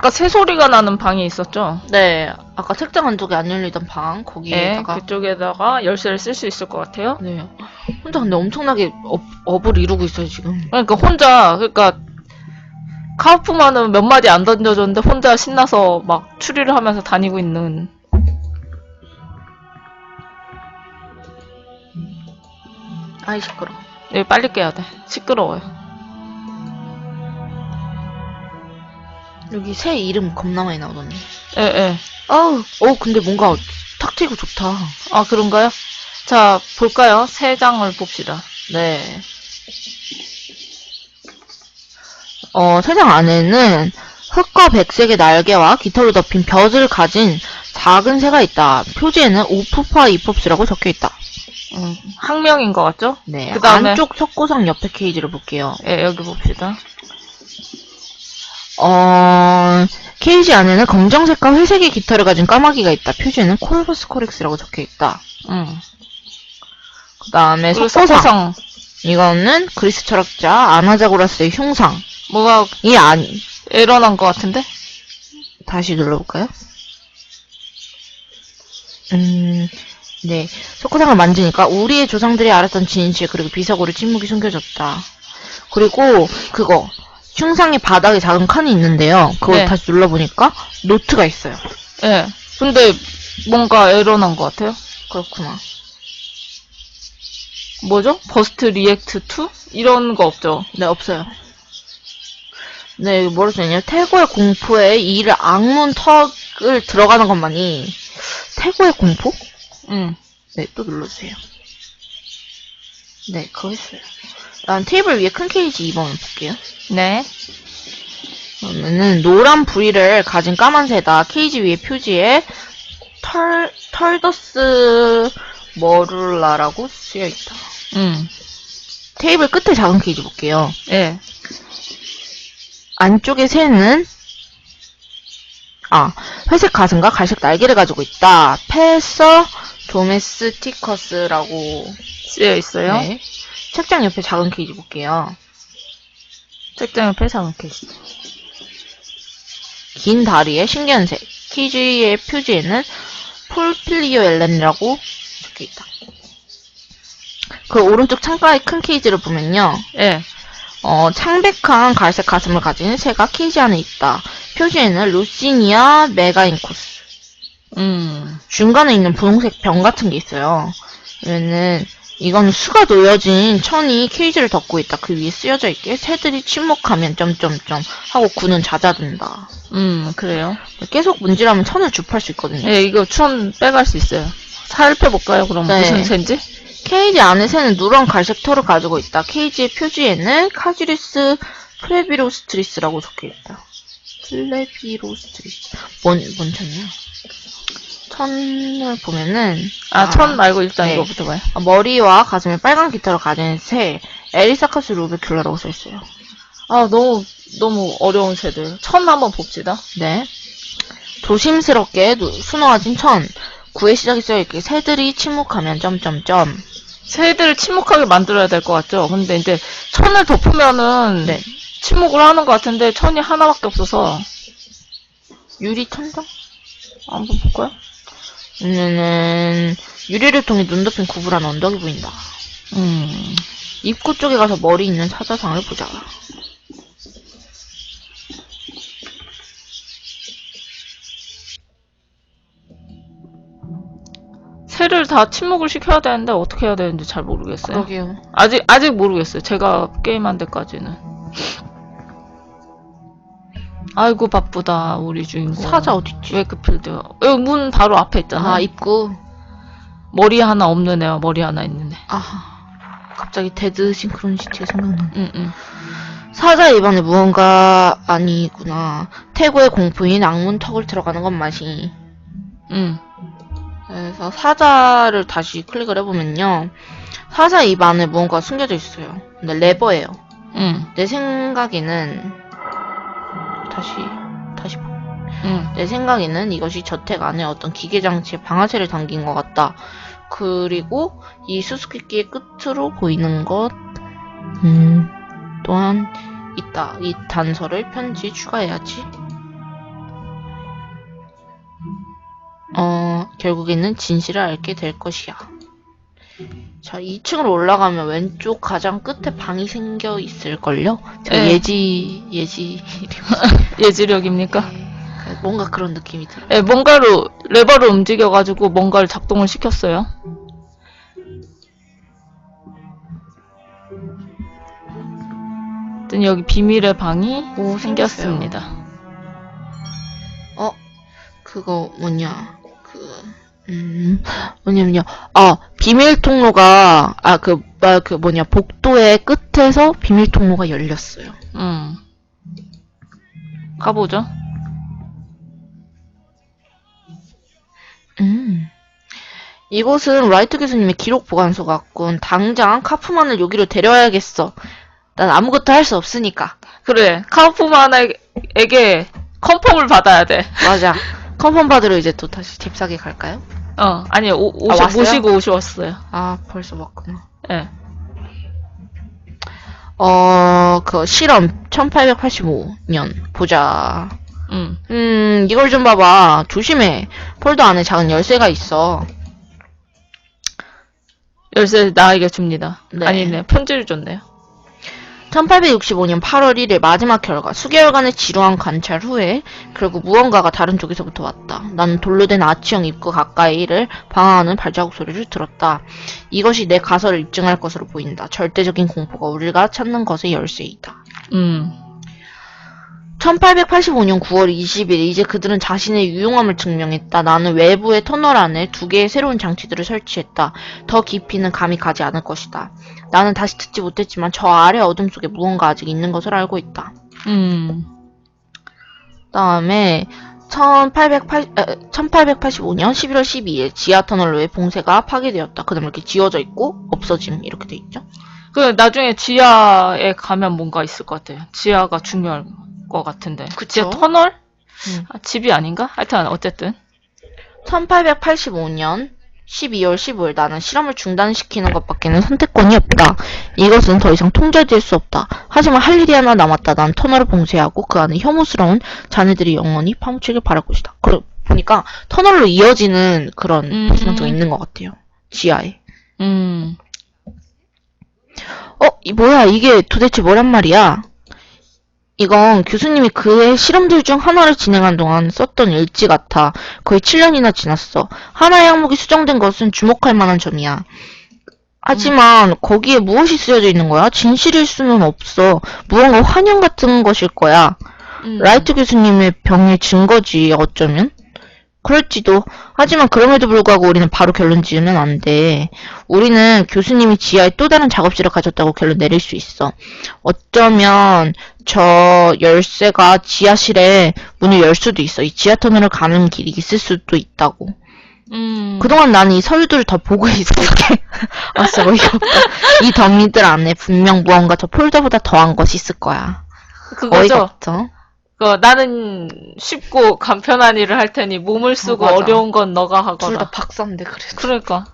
아까 새소리가 나는 방이 있었죠? 네, 아까 책장 한쪽에 안 열리던 방 예, 거기에다가 그쪽에다가 열쇠를 쓸 수 있을 것 같아요. 네. 혼자 근데 엄청나게 업, 업을 이루고 있어요 지금. 그러니까 혼자, 그러니까 카우프만은 몇 마디 안 던져줬는데 혼자 신나서 막 추리를 하면서 다니고 있는. 아이 시끄러. 예, 빨리 깨야 돼. 시끄러워요. 여기 새 이름 겁나 많이 나오던데. 예, 예. 아우, 어 근데 뭔가 탁 트이고 좋다. 아, 그런가요? 자, 볼까요? 세 장을 봅시다. 네. 어, 세 장 안에는 흑과 백색의 날개와 깃털로 덮인 벼을 가진 작은 새가 있다. 표지에는 오프파 이법스라고 적혀 있다. 음, 학명인 것 같죠? 네. 그다음에- 안쪽 석고상 옆에 케이지를 볼게요. 예, 여기 봅시다. 어, 케이지 안에는 검정색과 회색의 깃털을 가진 까마귀가 있다. 표지에는 콜버스 코렉스라고 적혀 있다. 음. 그 다음에 그리고 석고상. 석고상. 이거는 그리스 철학자 아나자고라스의 흉상. 뭐가 이 아니, 에러 난 것 같은데? 다시 눌러볼까요? 음, 네. 석고상을 만지니까 우리의 조상들이 알았던 진실 그리고 비석으로 침묵이 숨겨졌다. 그리고 그거 흉상의 바닥에 작은 칸이 있는데요. 그걸 네. 다시 눌러보니까 노트가 있어요. 예. 근데 뭔가 에러 난 것 같아요. 그렇구나. 뭐죠? 버스트 리액트 2? 이런 거 없죠? 네, 없어요. 네, 이거 뭐라 써있냐. 태고의 공포에 이를 악문 턱을 들어가는 것만이 태고의 공포? 음. 네, 또 눌러주세요. 네, 그거 했어요. 난 테이블 위에 큰 케이지 2번을 볼게요. 네. 그러면은 노란 부리를 가진 까만 새다. 케이지 위에 표지에 털, 털더스 머룰라라고 쓰여있다. 음. 테이블 끝에 작은 케이지 볼게요. 예. 안쪽의 새는 아 회색 가슴과 갈색 날개를 가지고 있다. 페서 도메스티커스라고 쓰여 있어요. 네. 책장 옆에 작은 케이지 볼게요. 책장 옆에 작은 케이스. 긴 다리에 신기한 새. 케이지의 표지에는 폴필리오 엘렌이라고 적혀 있다. 그 오른쪽 창가의 큰 케이지를 보면요. 예. 어, 창백한 갈색 가슴을 가진 새가 케이지 안에 있다. 표지에는 루시니아 메가인코스. 음. 중간에 있는 분홍색 병 같은 게 있어요. 그러면은 이거는 수가 놓여진 천이 케이지를 덮고 있다. 그 위에 쓰여져 있게 새들이 침묵하면 점점점 하고 구는 잦아든다. 음, 그래요. 계속 문지르면 천을 주파할 수 있거든요. 예, 이거 천 빼갈 수 있어요. 살펴볼까요? 그럼 네. 무슨 새인지? 케이지 안에 새는 누런 갈색 털을 가지고 있다. 케이지의 표지에는 카지리스 플레비로스트리스라고 적혀 있다. 플레비로스트리스. 뭔, 뭔 천이야? 천을 보면은, 아, 아, 천 말고 일단 네. 이거부터 봐요. 아, 머리와 가슴에 빨간 깃털을 가진 새, 에리사카스 루베큘라라고 써 있어요. 아, 너무, 너무 어려운 새들. 천 한번 봅시다. 네. 조심스럽게 누- 수놓아진 천. 구의 시작이 써있게 새들이 침묵하면 점점점. 새들을 침묵하게 만들어야 될 것 같죠? 근데 이제 천을 덮으면은 네. 침묵을 하는 것 같은데 천이 하나밖에 없어서 유리 천장? 한번 볼까요? 그러면은 유리를 통해 눈 덮인 구불한 언덕이 보인다. 음. 입구 쪽에 가서 머리 있는 사자상을 보자. 새를 다 침묵을 시켜야 되는데 어떻게 해야 되는지 잘 모르겠어요. 그러게요. 아직 아직 모르겠어요. 제가 게임한 데까지는. 아이고 바쁘다 우리 주인공. 사자 어딨지? 웨크필드. 여기 문 바로 앞에 있잖아. 아, 입구. 머리 하나 없는 애와 머리 하나 있는 애. 아, 갑자기 데드 싱크로니시티가 생각나네. 응, 응. 사자 입안에 무언가 아니구나. 태고의 공포인 악문 턱을 들어가는 것 맛이. 응. 그래서 사자를 다시 클릭을 해보면요. 사자 입안에 무언가 숨겨져 있어요. 근데 레버예요. 응. 내 생각에는 다시 다시 봐. 응. 내 생각에는 이것이 저택 안에 어떤 기계 장치에 방아쇠를 당긴 것 같다. 그리고 이 수수께끼의 끝으로 보이는 것 음, 또한 있다. 이 단서를 편지 추가해야지. 어, 결국에는 진실을 알게 될 것이야. 자, 2층으로 올라가면 왼쪽 가장 끝에 방이 생겨 있을걸요? 제가 네. 예지, 예지, 예지력입니까? 뭔가 그런 느낌이 들어요. 예, 뭔가로 레버를 움직여가지고 뭔가를 작동을 시켰어요. 하여튼 여기 비밀의 방이 오, 생겼습니다. 어, 그거 뭐냐, 그, 음, 뭐냐면요. 아, 비밀 통로가, 아, 그, 아, 그 뭐냐, 복도의 끝에서 비밀 통로가 열렸어요. 음. 가보죠. 음. 이곳은 라이트 교수님의 기록 보관소 같군. 당장 카프만을 여기로 데려와야겠어. 난 아무것도 할 수 없으니까. 그래, 카우프만에게 컨펌을 받아야 돼. 맞아. 컨펌 받으러 이제 또 다시 잽싸게 갈까요? 어, 아니, 오, 오시, 아, 왔어요? 모시고 오셨어요. 아, 벌써 왔구나. 예. 어, 그 실험 1885년 보자. 음. 음, 이걸 좀 봐봐. 조심해. 폴더 안에 작은 열쇠가 있어. 열쇠 나에게 줍니다. 네. 아니네, 편지를 줬네요. 1865년 8월 1일 마지막 결과 수개월간의 지루한 관찰 후에 결국 무언가가 다른 쪽에서부터 왔다. 나는 돌로 된 아치형 입구 가까이를 방황하는 발자국 소리를 들었다. 이것이 내 가설을 입증할 것으로 보인다. 절대적인 공포가 우리가 찾는 것의 열쇠이다. 음. 1885년 9월 20일 이제 그들은 자신의 유용함을 증명했다. 나는 외부의 터널 안에 두 개의 새로운 장치들을 설치했다. 더 깊이는 감이 가지 않을 것이다. 나는 다시 듣지 못했지만 저 아래 어둠 속에 무언가 아직 있는 것을 알고 있다. 음. 다음에 1880, 1885년 11월 12일 지하 터널로의 봉쇄가 파괴되었다. 그 다음에 이렇게 지워져 있고 없어짐 이렇게 돼 있죠. 그 나중에 지하에 가면 뭔가 있을 것 같아요. 지하가 중요할 것 같은데. 그쵸? 지하 터널? 음. 아, 집이 아닌가? 하여튼 어쨌든. 1885년 12월 15일 나는 실험을 중단시키는 것밖에는 선택권이 없다. 이것은 더 이상 통제될 수 없다. 하지만 할 일이 하나 남았다. 난 터널을 봉쇄하고 그 안에 혐오스러운 자네들이 영원히 파묻히길 바랄 것이다. 그 보니까 터널로 이어지는 그런 음. 베이스먼트가 있는 것 같아요. 지하에. 음. 어, 이 뭐야? 이게 도대체 뭐란 말이야? 이건 교수님이 그의 실험들 중 하나를 진행한 동안 썼던 일지 같아. 거의 7년이나 지났어. 하나의 항목이 수정된 것은 주목할 만한 점이야. 하지만 거기에 무엇이 쓰여져 있는 거야? 진실일 수는 없어. 무언가 환영 같은 것일 거야. 음. 라이트 교수님의 병의 증거지, 어쩌면? 그럴지도. 하지만 그럼에도 불구하고 우리는 바로 결론 지으면 안 돼. 우리는 교수님이 지하에 또 다른 작업실을 가졌다고 결론 내릴 수 있어. 어쩌면 저 열쇠가 지하실에 문을 열 수도 있어. 이 지하 터널을 가는 길이 있을 수도 있다고. 음. 그동안 나는 이 서류들을 더 보고 있을게. 아, 진짜 어이가 없다. 이 덤미들 안에 분명 무언가 저 폴더보다 더한 것이 있을 거야. 어이가 그거죠. 없죠? 그 나는 쉽고 간편한 일을 할 테니 몸을 쓰고 맞아. 어, 려운 건 너가 둘다 하거라. 박사인데 그래도. 그러니까.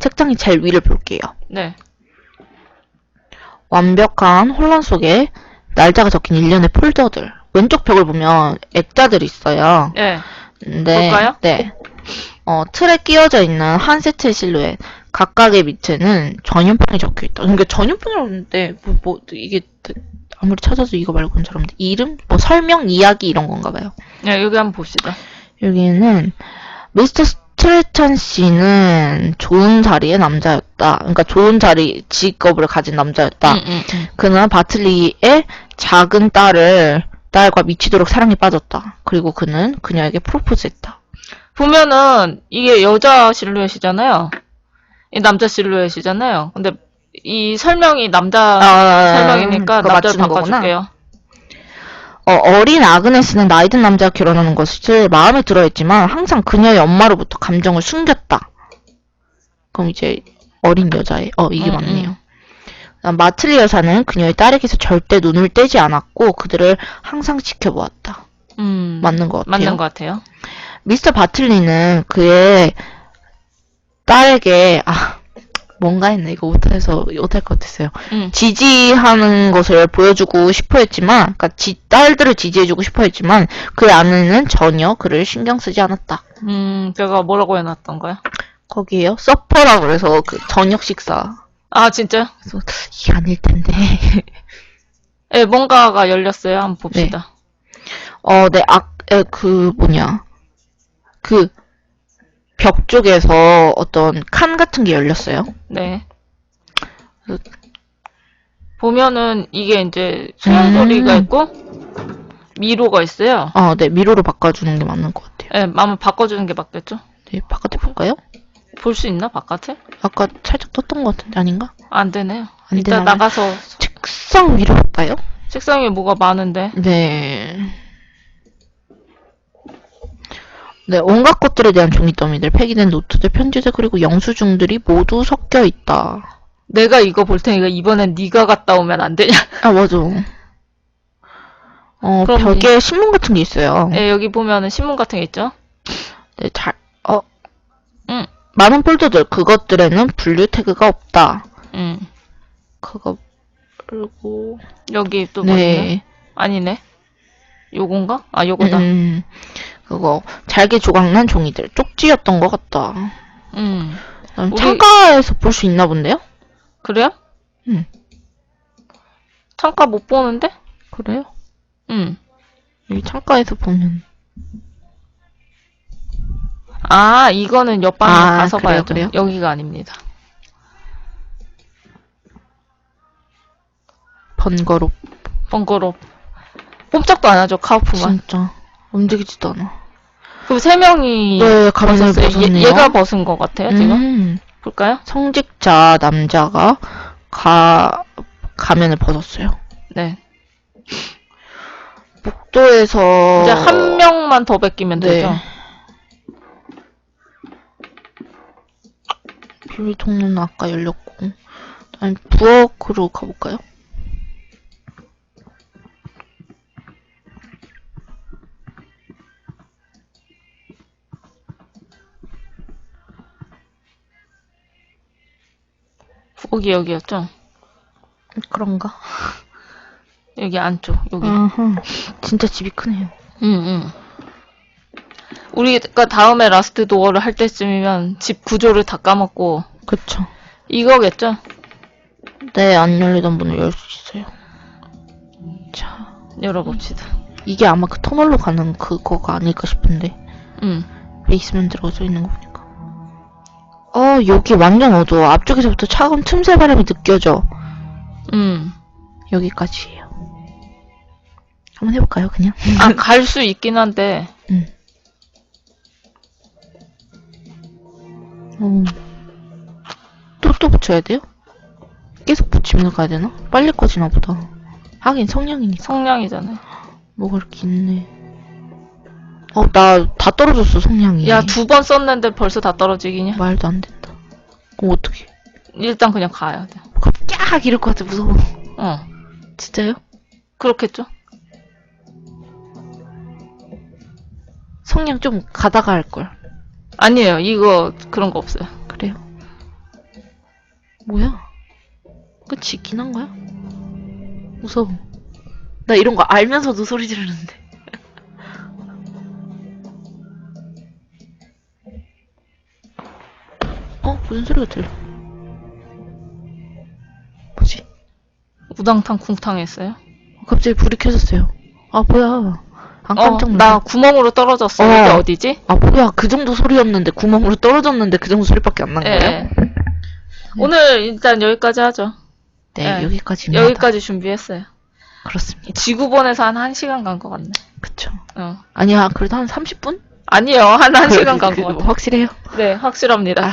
책장이 제일 위를 볼게요. 네. 완벽한 혼란 속에 날짜가 적힌 일련의 폴더들. 왼쪽 벽을 보면 액자들이 있어요. 예. 네. 볼까요? 네. 어, 틀에 끼워져 있는 한 세트의 실루엣. 각각의 밑에는 전염병이 적혀 있다. 그러니까 전염병이라고 하는데, 뭐, 뭐, 이게, 아무리 찾아도 이거 말고는 잘 없는데, 이름? 뭐, 설명, 이야기 이런 건가 봐요. 예, 여기 한번 봅시다. 여기에는, 미스터 스트레찬 씨는 좋은 자리의 남자였다. 그러니까 좋은 자리, 직업을 가진 남자였다. 음, 음, 음. 그는 바틀리의 작은 딸을 딸과 미치도록 사랑에 빠졌다. 그리고 그는 그녀에게 프로포즈했다. 보면은 이게 여자 실루엣이잖아요. 이 남자 실루엣이잖아요. 근데 이 설명이 남자 설명이니까 아, 그거 남자를 맞추는 거구나. 바꿔줄게요. 어, 어린 아그네스는 나이 든 남자와 결혼하는 것을 마음에 들어했지만 항상 그녀의 엄마로부터 감정을 숨겼다. 그럼 이제 어린 여자애. 어, 이게 음, 맞네요. 그다음 마틀리 여사는 그녀의 딸에게서 절대 눈을 떼지 않았고 그들을 항상 지켜보았다. 음, 맞는 것 같아요. 맞는 것 같아요. 미스터 바틀리는 그의 딸에게 아 뭔가 했네 이거 못해서 못할 것 같았어요. 음, 지지하는 것을 보여주고 싶어했지만, 그러니까 지, 딸들을 지지해주고 싶어했지만 그의 아내는 전혀 그를 신경 쓰지 않았다. 음, 제가 뭐라고 해놨던 거야? 거기에요? 서퍼라고 그래서 그 저녁 식사. 아, 진짜? 그래서 이게 아닐 텐데. 예, 뭔가가 열렸어요. 한번 봅시다. 어, 네, 아, 에, 그, 뭐냐. 그, 벽 쪽에서 어떤 칸 같은 게 열렸어요. 네. 그- 보면은 이게 이제 소용돌이가 음. 있고 미로가 있어요. 어, 네, 미로로 바꿔주는 게 맞는 것 같아요. 예, 한번 바꿔주는 게 맞겠죠? 네, 바깥에 볼까요? 볼 수 있나 바깥에? 아까 살짝 떴던 것 같은데, 아닌가? 안 되네요. 안 일단 되나요? 나가서 책상 위로 볼까요? 책상 위에 뭐가 많은데. 네. 네, 온갖 것들에 대한 종이더미들, 폐기된 노트들, 편지들, 그리고 영수증들이 모두 섞여 있다. 내가 이거 볼 테니까 이번엔 네가 갔다 오면 안 되냐? 아, 맞아. 어, 그럼 벽에 신문 같은 게 있어요. 예, 여기 보면은 신문 같은 게 있죠? 네, 잘, 어, 응. 많은 폴더들, 그것들에는 분류 태그가 없다. 음. 그거, 그리고, 여기 또 뭐? 네. 아니네. 요건가? 아, 요거다. 음. 음, 그거, 잘게 조각난 종이들, 쪽지였던 것 같다. 그다음 우리- 창가에서 볼 수 있나 본데요? 그래요? 응. 창가 못 보는데? 그래요? 응. 여기 창가에서 보면. 아, 이거는 옆방에 아, 가서 그래요, 봐야죠. 그래요? 여기가 아닙니다. 번거롭. 번거롭. 꼼짝도 안 하죠, 카우프만. 진짜. 움직이지도 않아. 그럼 세 명이 네, 가면을 벗었어요. 벗었네요. 얘, 가 벗은 것 같아요, 지금. 음, 볼까요? 성직자 남자가 가, 가면을 벗었어요. 네. 복도에서. 이제 한 명만 더 베끼면 네. 되죠. 비밀 통로는 아까 열렸고. 아니, 부엌으로 가볼까요? 거기 여기였죠? 그런가? 여기 안쪽, 여기. 아하. 진짜 집이 크네요. 응, 응. 우리가 다음에 라스트 도어를 할 때쯤이면 집 구조를 다 까먹고 그쵸. 이거겠죠? 네, 안 열리던 문을 열 수 있어요. 자, 열어봅시다. 이게 아마 그 터널로 가는 그거가 아닐까 싶은데. 응. 베이스멘트라고 써있는 거 보니까. 어, 여기 완전 어두워. 앞쪽에서부터 차가운 틈새 바람이 느껴져. 응. 여기까지예요. 한번 해볼까요, 그냥? 아, 갈 수 있긴 한데, 음. 음. 또, 또 붙여야 돼요? 계속 붙이면 가야 되나? 빨리 꺼지나 보다. 하긴 성냥이니까. 성냥이잖아요. 뭐가 이렇게 있네. 어, 나 다 떨어졌어, 성냥이. 야, 두 번 썼는데 벌써 다 떨어지기냐? 말도 안 된다. 그럼 어떡해. 일단 그냥 가야 돼. 깍! 이럴 것 같아, 무서워. 어. 진짜요? 그렇겠죠? 성냥 좀 가다가 할걸. 아니에요. 이거 그런 거 없어요. 그래요? 뭐야? 끝이 있긴 한 거야? 무서워. 나 이런 거 알면서도 소리 지르는데. 무슨 소리가 들려? 뭐지? 우당탕 쿵탕 했어요. 갑자기 불이 켜졌어요. 아, 뭐야. 안 어, 깜짝 놀랐 나 구멍으로 떨어졌어. 어. 이게 어디지? 아, 뭐야. 그 정도 소리였는데 구멍으로 떨어졌는데 그 정도 소리밖에 안 난 예. 거예요? 오늘 일단 여기까지 하죠. 네, 예. 여기까지입니다. 여기까지 준비했어요. 그렇습니다. 지구본에서 한 1시간 간 것 같네. 그쵸. 어. 아니야, 그래도 한 30분? 아니요. 한 1시간 간것 그래도 같아. 확실해요. 네, 확실합니다.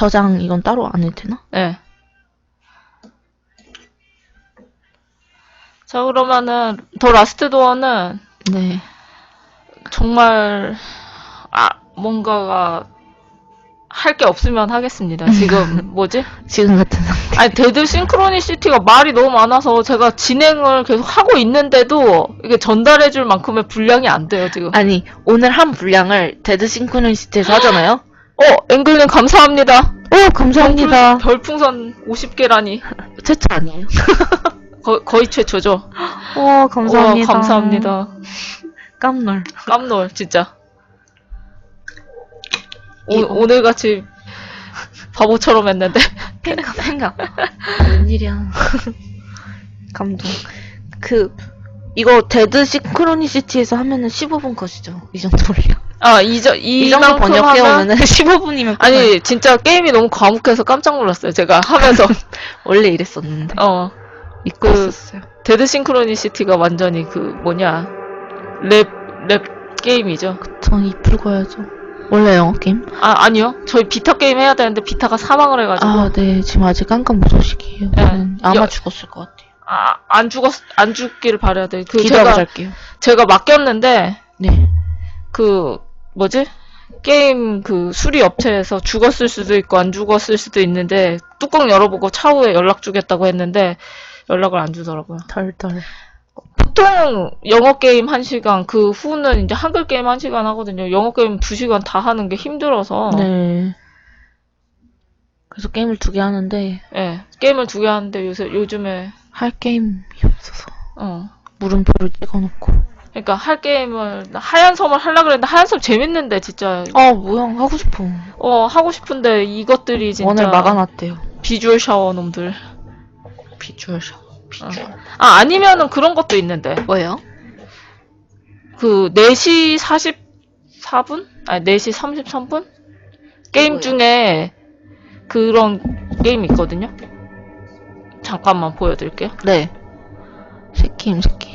저장 이건 따로 안 해도 되나? 네. 자, 그러면은, 더 라스트 도어는 네. 정말, 아, 뭔가가 할 게 없으면 하겠습니다. 지금, 뭐지? 지금 같은 상태. 아니, 데드 싱크로니시티가 말이 너무 많아서 제가 진행을 계속 하고 있는데도 이게 전달해 줄 만큼의 분량이 안 돼요, 지금. 아니, 오늘 한 분량을 데드 싱크로니시티에서 하잖아요? 어, 앵글님 감사합니다. 오, 감사합니다. 별풍선 50개라니. 최초 아니에요? 거, 거의 최초죠. 오, 감사합니다. 어, 감사합니다. 깜놀. 깜놀 진짜. 오, 이거. 오늘 같이 바보처럼 했는데 생각, 생각. 웬일이야. 감동. 그, 이거 데드 시크로니시티에서 하면은 15분 컷이죠. 이 정도면. 아 이저 이 정도 이만큼 번역해 하면 오면은 15분이면 아니 진짜 게임이 너무 과묵해서 깜짝 놀랐어요 제가 하면서 원래 이랬었는데. 어 믿고 그- 있었어요. 데드 싱크로니시티가 완전히 그 뭐냐 랩 랩 게임이죠 전 이풀 거야죠. 원래 영어 게임? 아 아니요 저희 비타 게임 해야 되는데 비타가 사망을 해가지고 아, 네. 지금 아직 깜깜 무소식이에요. 네. 저는 아마 여- 죽었을 것 같아요. 아, 안 죽었 안 죽기를 바라야 돼 그 기도하고 제가 잘게요. 제가 맡겼는데 네. 그 뭐지 게임 그 수리 업체에서 죽었을 수도 있고 안 죽었을 수도 있는데 뚜껑 열어보고 차후에 연락 주겠다고 했는데 연락을 안 주더라고요. 덜덜. 보통 영어 게임 1시간 그 후는 이제 한글 게임 1시간 하거든요. 영어 게임 2시간 다 하는 게 힘들어서 네. 그래서 게임을 두 개 하는데 예. 게임을 두 개 하는데 요새 요즘에 할 게임이 없어서 어. 물음표를 찍어놓고. 그러니까 할 게임을 하얀 섬을 하려 그랬는데 하얀 섬 재밌는데 진짜 아 뭐야 하고 싶어. 어 하고 싶은데 이것들이 진짜 원을 막아놨대요. 비주얼 샤워 놈들. 비주얼 샤워. 비주얼. 아 아니면은 그런 것도 있는데 뭐예요? 그 4시 44분? 아니 4시 33분? 게임 뭐예요? 중에 그런 게임 있거든요. 잠깐만 보여드릴게요. 네. 새게임 새게임.